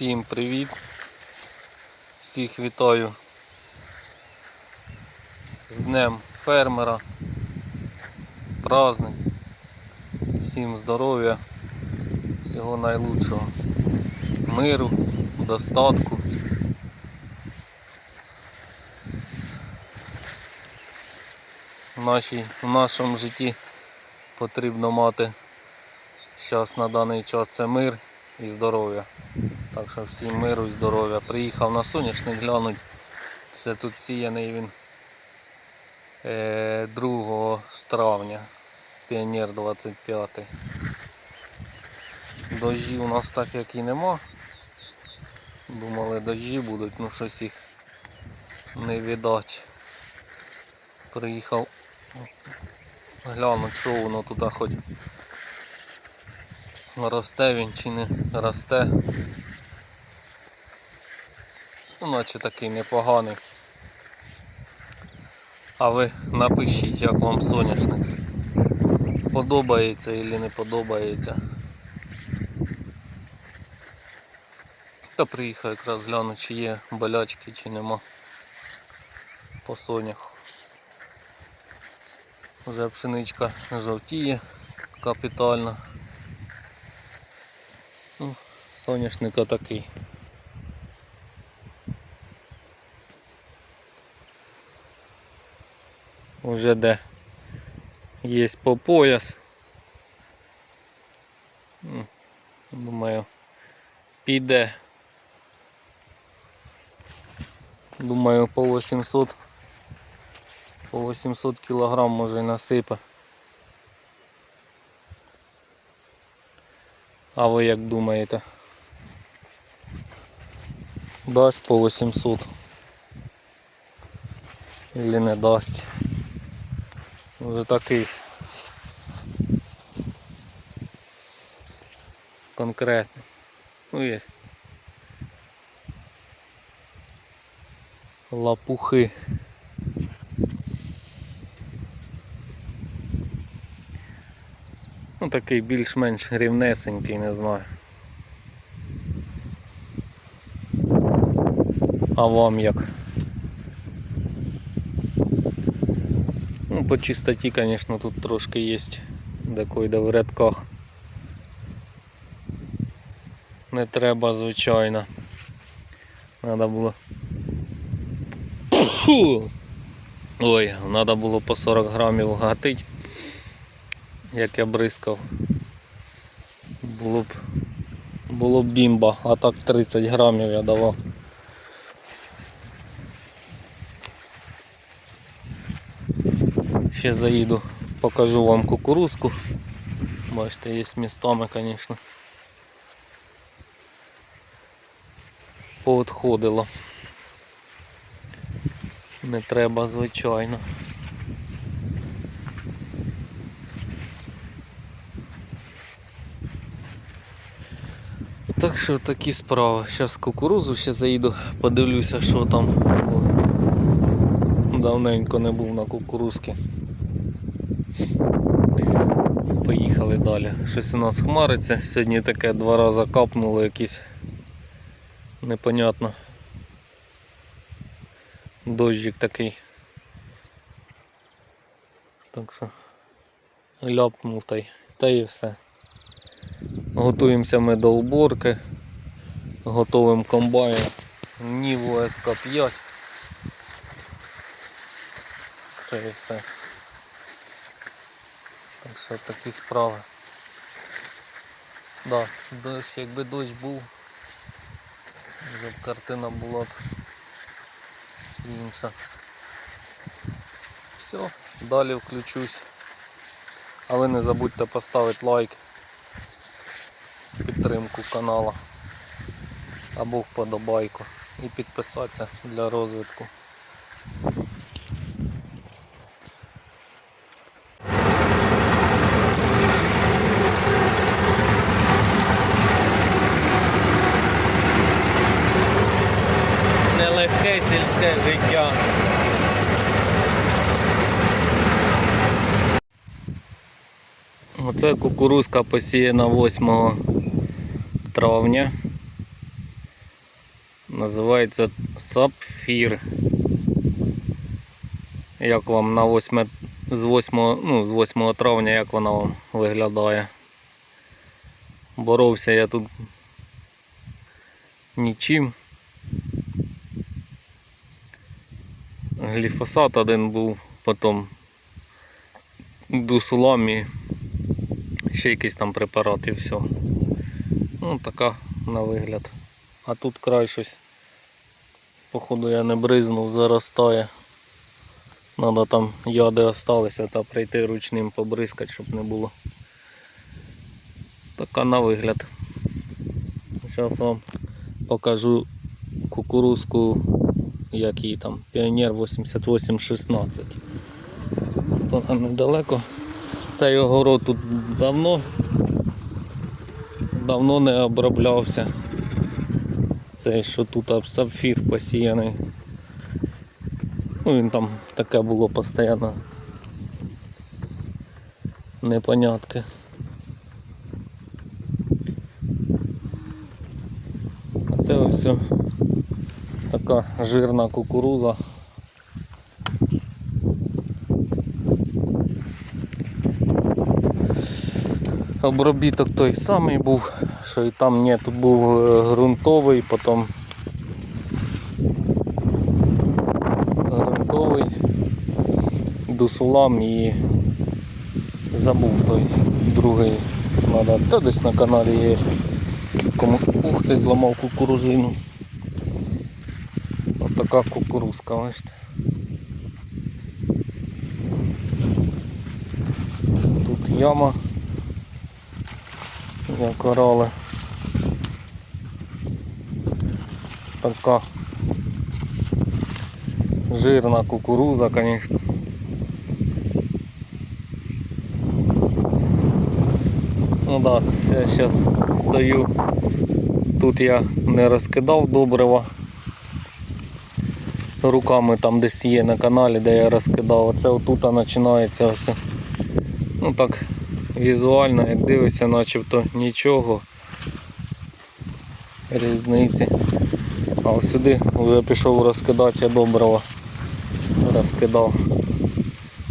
Всім привіт! Всіх вітаю з Днем фермера. Праздник. Всім здоров'я, всього найлучшого. Миру, достатку. В, нашій, в нашому житті потрібно мати зараз на даний час це мир і здоров'я. Так що всім миру і здоров'я. Приїхав на соняшник глянуть. Це тут сіяний він е, 2 травня. Піонер 25. Дожді у нас так як і нема. Думали дожді будуть, ну щось їх не видать. Приїхав глянуть, що воно тут хоч росте він чи не росте. Наче такий непоганий. А ви напишіть, як вам соняшник. Подобається чи не подобається. Та приїхав якраз гляну, чи є болячки, чи нема по сонях. Вже пшеничка жовтіє капітально. Ну, соняшника такий. Уже де є по пояс. Думаю, піде. Думаю, по 800 по 800 кілограм може насипе. А ви як думаєте? Дасть по 800 Или не дасть. Вже такий конкретний. Ну є. Лапухи. Ну такий більш-менш рівнесенький, не знаю. А вам як? По чистоті, звісно, тут трошки є де в рядках. Не треба, звичайно. Надо було. Фу! Ой, треба було по 40 грамів гатить, як я бризкав. Було б було б бімба, а так 30 грамів я давав. Ще заїду, покажу вам кукурузку. Бачите, є містами, звісно. Поотходило. Не треба, звичайно. Так що такі справи. Зараз кукурузу ще заїду, подивлюся, що там. Давненько не був на кукурузці. Поїхали далі. Щось у нас хмариться. Сьогодні таке два рази капнуло якийсь непонятно. Дощик такий. Так що ляпнув та й, та і все. Готуємося ми до уборки. Готовим комбайн Ніву СК5. Та і все. Що такі справи. Да, дощ, якби дощ був, вже б картина була б інша. Все, далі включусь. А ви не забудьте поставити лайк, підтримку канала або вподобайку і підписатися для розвитку. Оце кукурузка посіяна 8 травня. Називається сапфір. Як вам на 8, з 8, ну, з 8 травня, як вона вам виглядає? Боровся я тут нічим. Гліфосат один був, потім дусулам і ще якийсь там препарат і все. Ну, така на вигляд. А тут край щось. Походу я не бризнув, заростає. Надо там яди осталися та прийти ручним побризкати, щоб не було. Така на вигляд. Зараз вам покажу кукурузку, як її там, Піонер 8816. Тут вона недалеко. Цей огород тут давно, давно не оброблявся. Цей, що тут сапфір посіяний. Ну він там таке було постійно. Непонятки. А це ось така жирна кукуруза. Обробіток той самий був, що і там ні, тут був е, ґрунтовий, потім ґрунтовий дусулам і забув той другий. Надо. Та десь на каналі є. Кому ух ти зламав кукурузину. Ось така кукурузка, бачите. Тут яма. Як орали. Така жирна кукуруза, звісно. Ну да, це зараз стою. Тут я не розкидав добрива. Руками там десь є на каналі, де я розкидав. Оце отут починається все. Ну так, візуально, як дивишся, начебто нічого. Різниці. А ось сюди вже пішов розкидати я добрива. Розкидав.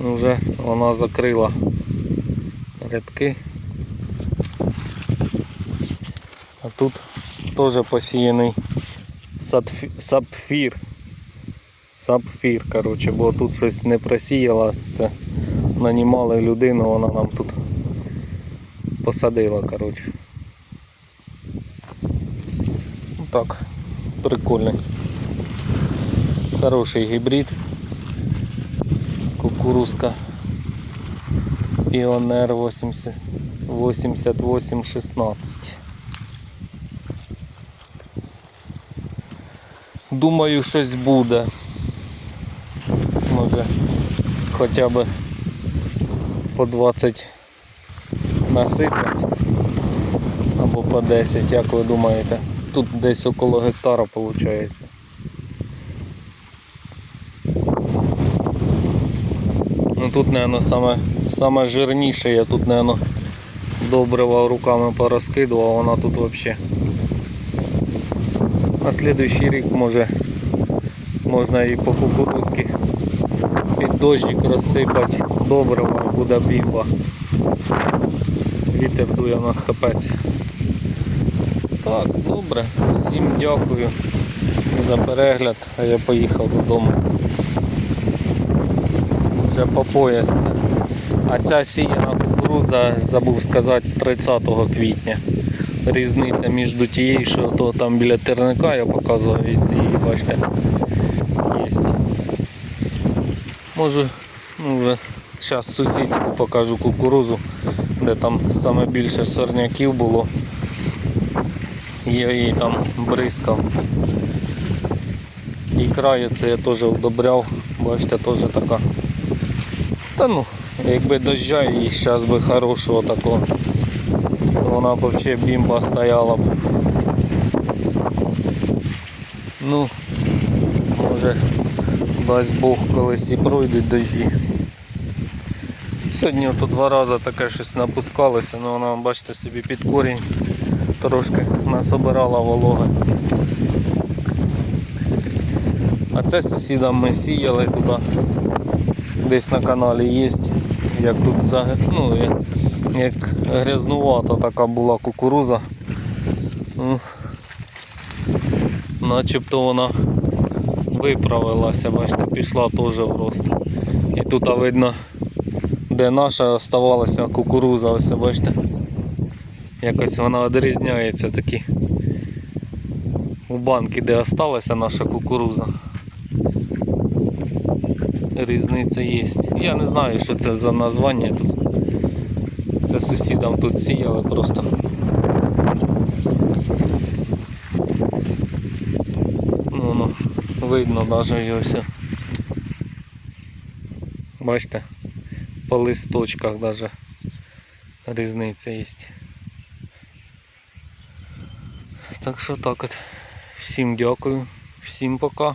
Ну, Вже вона закрила рядки. А тут теж посіяний садфі- сапфір. Сапфір, коротше, бо тут щось не просіяла, це нанімали людину, вона нам тут посадила, коротше. Ну Так, прикольний. Хороший гібрид. Кукурузка. Піонер 80 8816. Думаю, щось буде. Може хоча б по 20 насипе або по 10, як ви думаєте? Тут десь около гектара виходить. Ну тут, мабуть, саме, саме жирніше я тут, мабуть, добрива руками порозкидував, вона тут взагалі. На слідуючий рік може можна і по кукурузки під дощик розсипати добриво буде бімба. Вітер дує в нас капець. Так, добре. Всім дякую за перегляд, а я поїхав додому. Вже по пояс. А ця сіяна кукуруза, забув сказати, 30 квітня. Різниця між тією, що то там біля терника я показував і цієї, бачите, є. Може, ну вже зараз сусідську покажу кукурузу, де там саме більше сорняків було. Я її там бризкав. І краю це я теж удобряв, бачите, теж така. Та ну, якби дождя і зараз би хорошого такого, то вона б взагалі бімба стояла б. Ну, може, дасть Бог колись і пройдуть дожді. Сьогодні ото два рази таке щось напускалося, але вона, бачите, собі під корінь трошки насобирала вологи. А це сусідам ми сіяли туди. Десь на каналі є. Як тут за, ну, як, як грязнувата така була кукуруза. Ну, начебто вона виправилася, бачите, пішла теж в рост. І тут видно, де наша оставалася кукуруза, ось бачите. Якось вона відрізняється такі. У банки, де осталася наша кукуруза. Різниця є. Я не знаю, що це за названня тут. Це сусідам тут сіяли просто. Ну, воно видно навіть його все. Бачите, по листочках даже різниця є. Так що так от. Всім дякую, всім пока.